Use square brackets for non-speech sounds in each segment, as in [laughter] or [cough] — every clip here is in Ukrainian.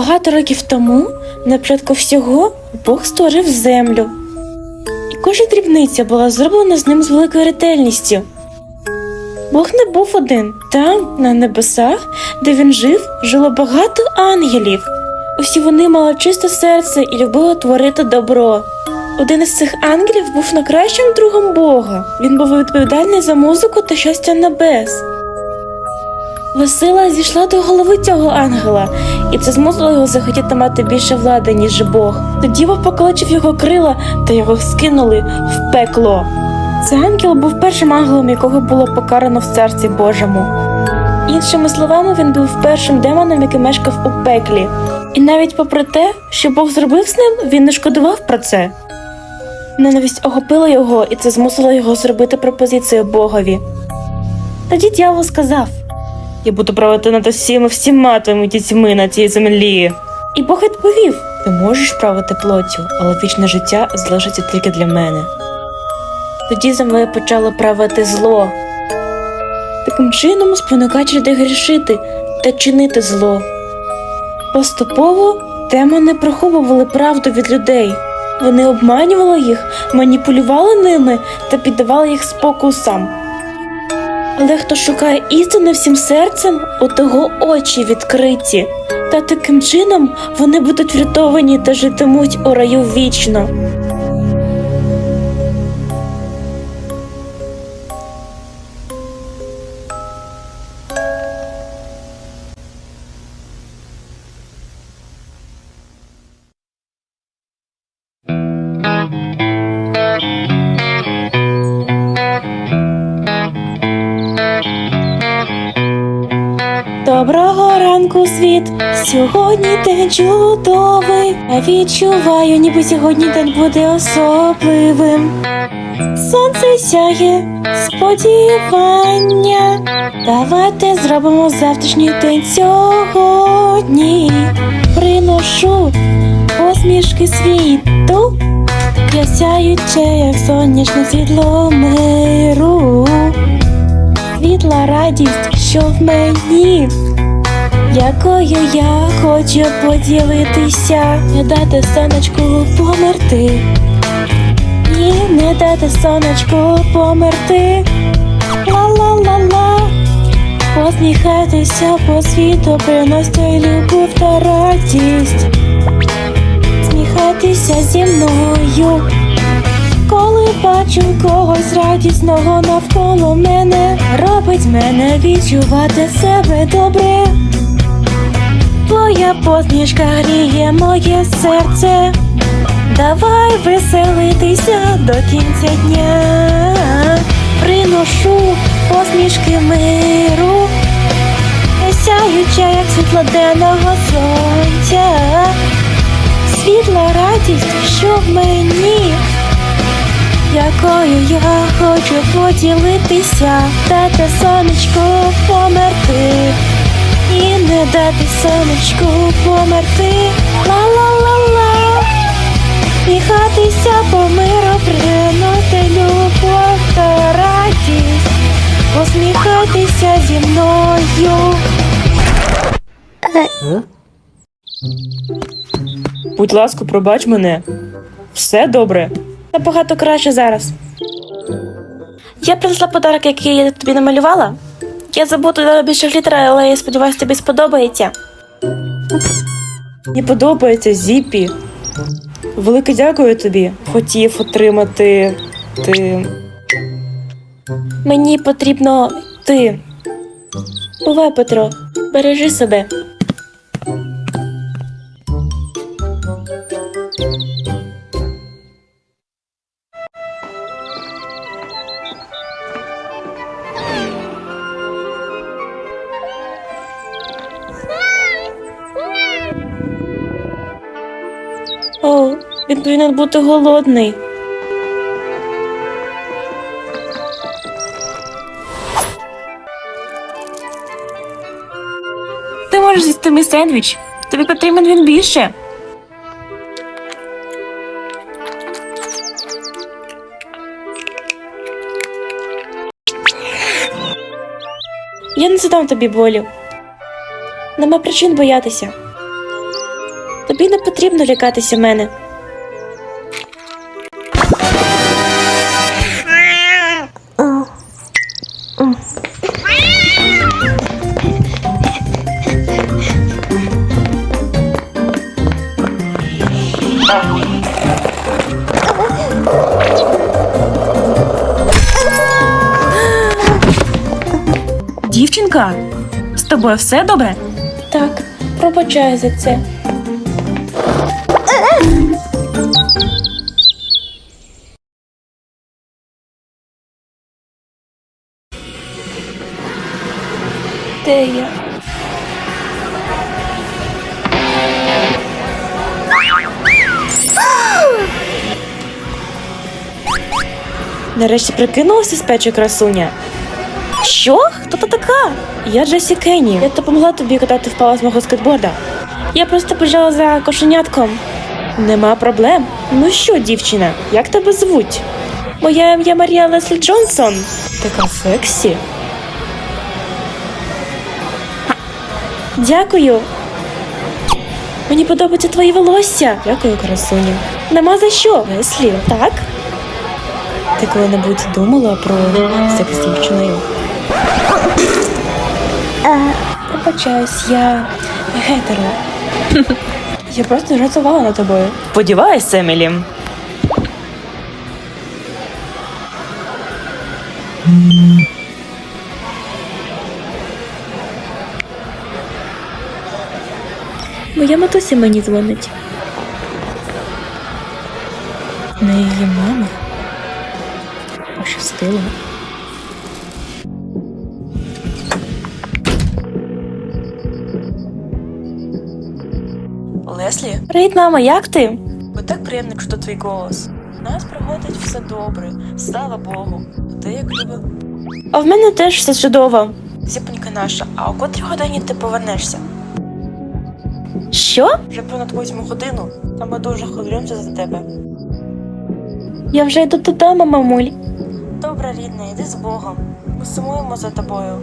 Багато років тому, на початку всього, Бог створив землю. І кожна дрібниця була зроблена з ним з великою ретельністю. Бог не був один. Там, на небесах, де він жив, жило багато ангелів. Усі вони мали чисте серце і любили творити добро. Один із цих ангелів був найкращим другом Бога. Він був відповідальний за музику та щастя небес. Весела зійшла до голови цього ангела, і це змусило його захотіти мати більше влади, ніж Бог. Тоді Бог поколочив його крила та його скинули в пекло. Цей ангел був першим ангелом, якого було покарано в царстві Божому. Іншими словами, він був першим демоном, який мешкав у пеклі. І навіть попри те, що Бог зробив з ним, він не шкодував про це. Ненависть охопила його, і це змусило його зробити пропозицію Богові. Тоді дьявол сказав: Я буду правити над усіма всіма твоїми дітьми на цій землі. І Бог відповів: Ти можеш правити плоттю, але вічне життя залишиться тільки для мене. Тоді землею почало правити зло. Таким чином спонукач людей грішити та чинити зло. Поступово демони приховували правду від людей. Вони обманювали їх, маніпулювали ними та піддавали їх спокусам. Але хто шукає істини всім серцем, у того очі відкриті, та таким чином вони будуть врятовані та житимуть у раю вічно. Сьогодні день чудовий. Я відчуваю, ніби сьогодні день буде особливим. Сонце сяє, сподівання. Давайте зробимо завтрашній день сьогодні. Приношу посмішки світу. Я сяюче, як сонячне світло миру світла радість, що в мені, якою я хочу поділитися, не дати сонечку померти, і не дати сонечку померти. Ла-ла-ла-ла, посміхайтеся по світу, приносьте любов та радість. Сміхайтеся зі мною. Коли бачу когось радісного навколо мене, робить мене відчувати себе добре. Твоя посмішка гріє моє серце. Давай веселитися до кінця дня. Приношу посмішки миру, сяюча, як світло денного сонця. Світла радість, що в мені якою я хочу поділитися, дати сонечку померти, і не дати сонечку померти, ла-ла-ла-ла, Сміхатися по миру, приносити любов та радість, посміхайтеся зі мною. Будь ласка, пробач мене. Все добре. Набагато краще зараз. Я принесла подарок, який я тобі намалювала. Я забуду більше літера, але я сподіваюся, тобі сподобається. Мені подобається, Зіпі. Велике дякую тобі. Хотів отримати ти. Мені потрібно ти. Бувай, Петро, бережи себе. Він голодний. Ти можеш з'їсти мій сендвіч. Тобі потрібен він більше. Я не задам тобі болю. Нема причин боятися. Тобі не потрібно лякатися мене. Дівчинка, з тобою все добре? Так, пробачаю за це. Де я? Нарешті прикинулася з печі красуня. Що? Ти така? Я Джесі Кенні. Я допомогла тобі катати впала з мого скейтборда. Я просто біжала за кошенятком. Нема проблем. Ну що, дівчина, як тебе звуть? Моя ім'я Марія Леслі Джонсон. Така сексі. Дякую. Мені подобаються твої волосся. Дякую, красуня. Нема за що. Леслі, так? Ти коли-небудь думала про секс з дівчиною? Пробачаюсь, я гетеро. [laughs] Я просто жартувала над тобою. Сподіваюсь, Емілі. Моя матуся мені дзвонить. Не її мама. Пощастило. Привіт, мама, як ти? Бо так приємно чути твій голос. У нас проходить все добре, слава Богу. А ти як любив? А в мене теж все чудово. Зіпонька наша, а о котрій годині ти повернешся? Що? Вже понад восьму годину, та ми дуже хвилюємося за тебе. Я вже йду додому, мамуль. Добре, рідна, йди з Богом. Ми сумуємо за тобою.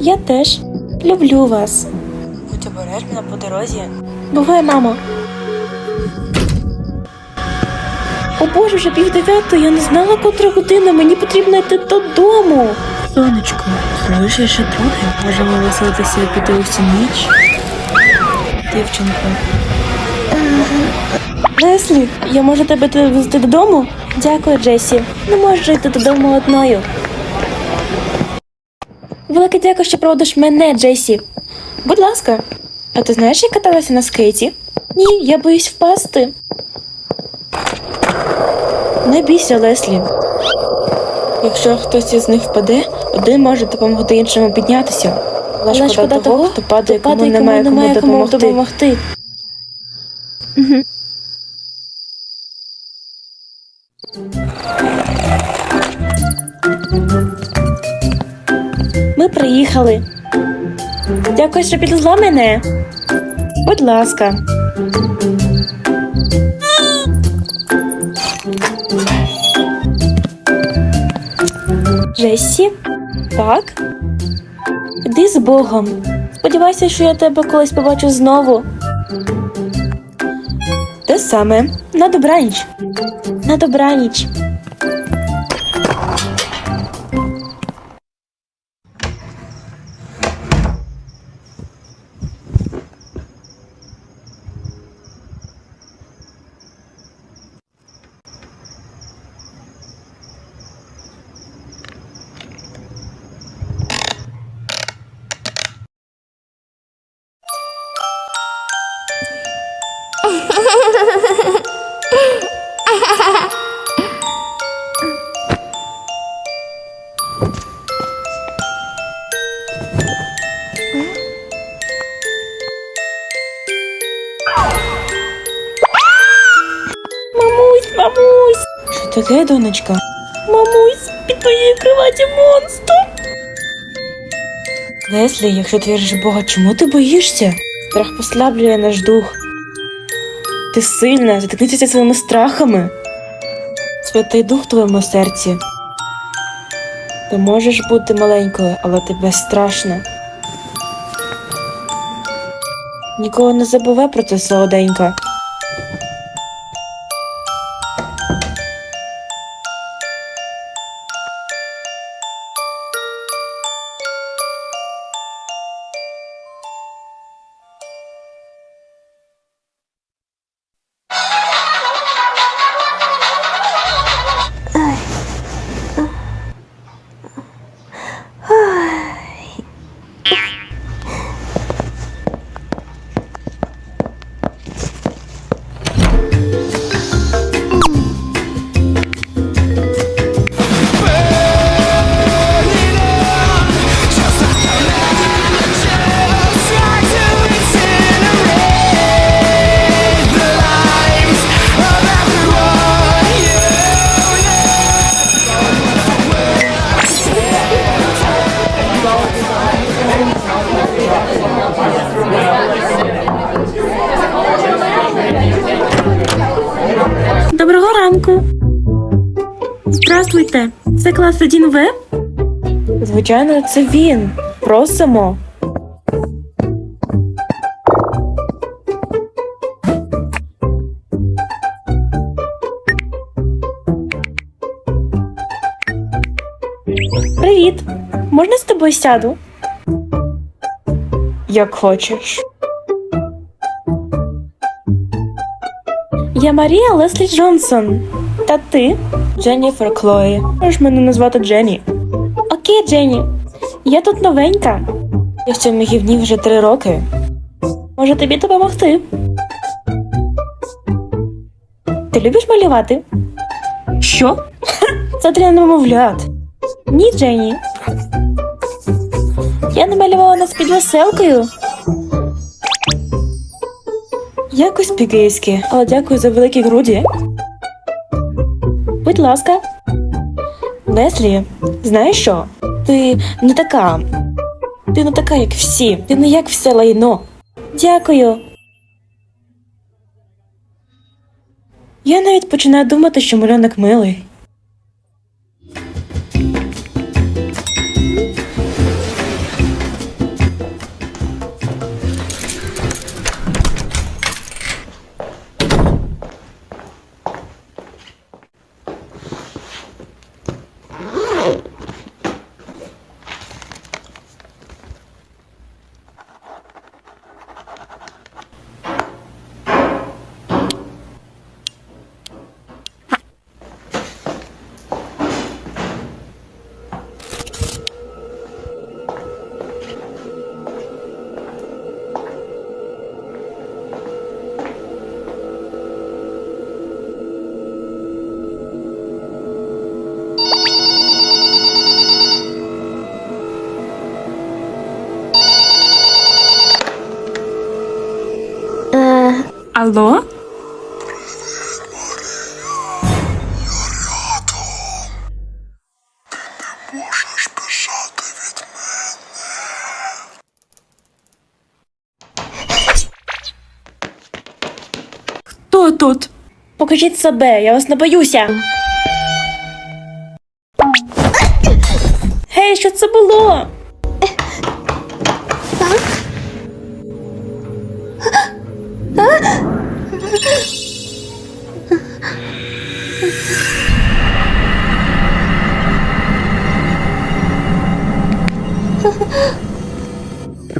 Я теж люблю вас. Будь обережна по дорозі. Бувай, мамо. О Боже, вже пів дев'ятої, я не знала, котра година, мені потрібно йти додому. Сонечко, залиши ще трохи, можемо веселитися піти усю ніч. Дівчинко. Леслі, я можу тебе довезти додому? Дякую, Джесі. Не можу йти додому одною. Велике дякую, що проводиш мене, Джесі. Будь ласка. А ти знаєш, як каталася на скейті? Ні, я боюсь впасти. Не бійся, Леслі. Якщо хтось із них впаде, один може допомогти іншому піднятися. Але шкода того, хто падає, кому немає кому допомогти. допомогти. Ми приїхали. Дякую, що підвезла мене. Будь ласка. Джесі? Так? Іди з Богом. Сподівайся, що я тебе колись побачу знову. Те саме. На добраніч. На добраніч. Таке, донечка? Мамусь, під твоєю кроваті монстр. Леслі, якщо ти віриш в Бога, чому ти боїшся? Страх послаблює наш дух. Ти сильна, затикнися своїми страхами. Святий дух в твоєму серці. Ти можеш бути маленькою, але ти безстрашна. Ніколи не забувай про це, солоденька. Здравствуйте, це клас 1 В? Звичайно, це він. Просимо. Привіт. Можна з тобою сяду? Як хочеш. Я Марія Леслі Джонсон. Та ти? Дженніфер Клої. Можеш мене назвати Дженні. Окей, Дженні. Я тут новенька. Я в цьому гівні вже три роки. Може тобі допомогти? Ти любиш малювати? Що? Це для немовлят. Ні, Дженні. Я намалювала нас під веселкою. Якось пікейськи, але дякую за великі груді. Будь ласка. Леслі, знаєш що? Ти не така. Ти не така, як всі. Ти не як все лайно. Дякую. Я навіть починаю думати, що малюнок милий. Алло? Можеш бежати від мене. Хто тут? Покажіть себе, я вас не боюся.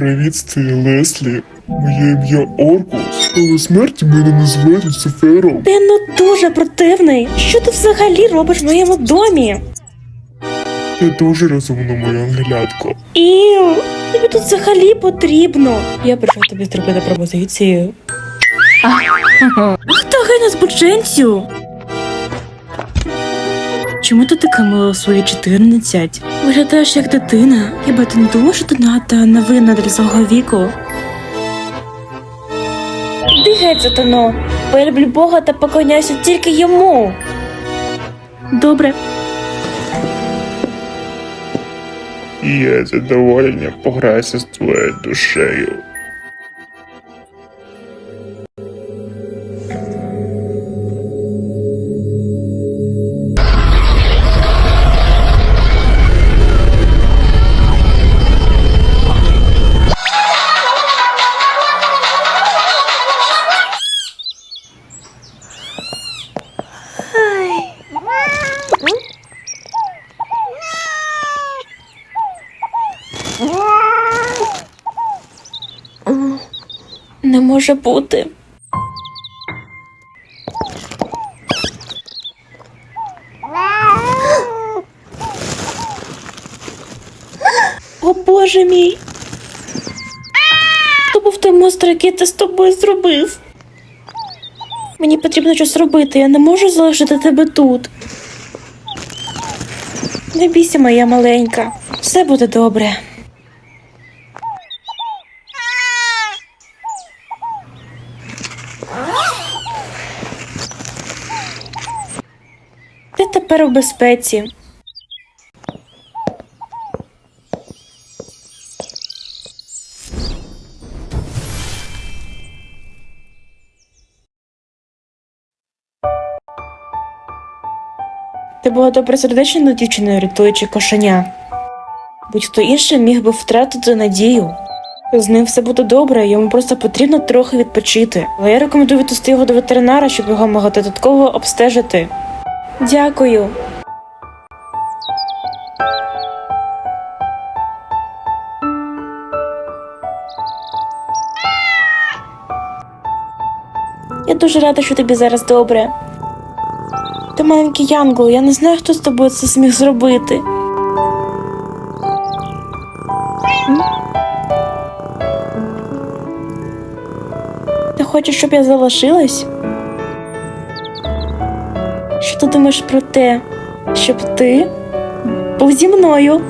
Привіт, це Леслі. Моє ім'я Оркус, але смерті мене називають Люцифером. Ти ну дуже противний. Що ти взагалі робиш в моєму домі? Ти дуже розумна, моя ангелятко. Іу, тобі тут взагалі потрібно. Я прийшов тобі зробити пропозицію. Хто гине з бученцю? Чому ти така мила у свої 14? Виглядаєш як дитина. Хіба ти не думаєш, що ти надто невинна для свого віку? Дихай, сатано. Бо я люблю Бога та поклоняюся тільки йому. Добре, І я з пограюся з твоєю душею. Може бути. О боже мій. Хто був той монстр, який ти з тобою зробив? Мені потрібно щось робити, я не можу залишити тебе тут. Не бійся, моя маленька, все буде добре. Ти тепер у безпеці. Ти була добросердечною дівчиною, рятуючи кошеня. Будь-хто інший міг би втратити надію. З ним все буде добре, йому просто потрібно трохи відпочити. Але я рекомендую відвести його до ветеринара, щоб його могли додатково обстежити. Дякую. Я дуже рада, що тобі зараз добре. Ти маленький Янгол, я не знаю, хто з тобою це зміг зробити. Ти хочеш, щоб я залишилась? Ти думаєш про те, щоб ти був зі мною?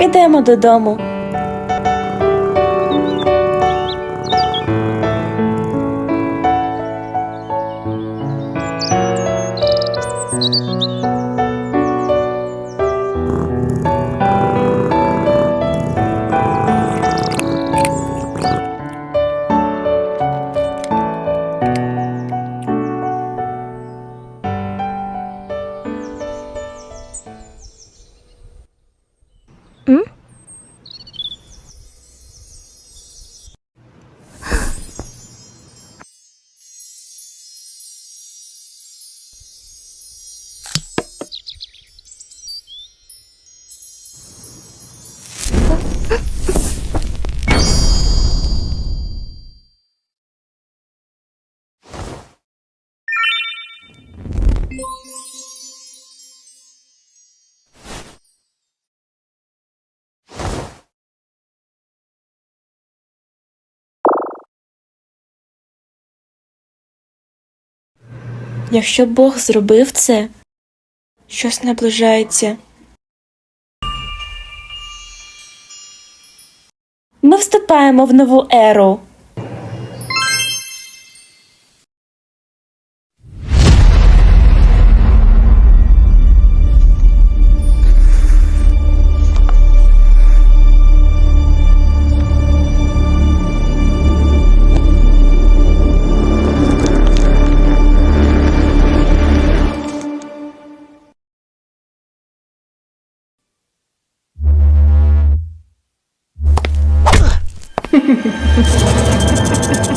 Ідемо додому. Якщо Бог зробив це, щось наближається. Ми вступаємо в нову еру. Ha ha ha ha ha!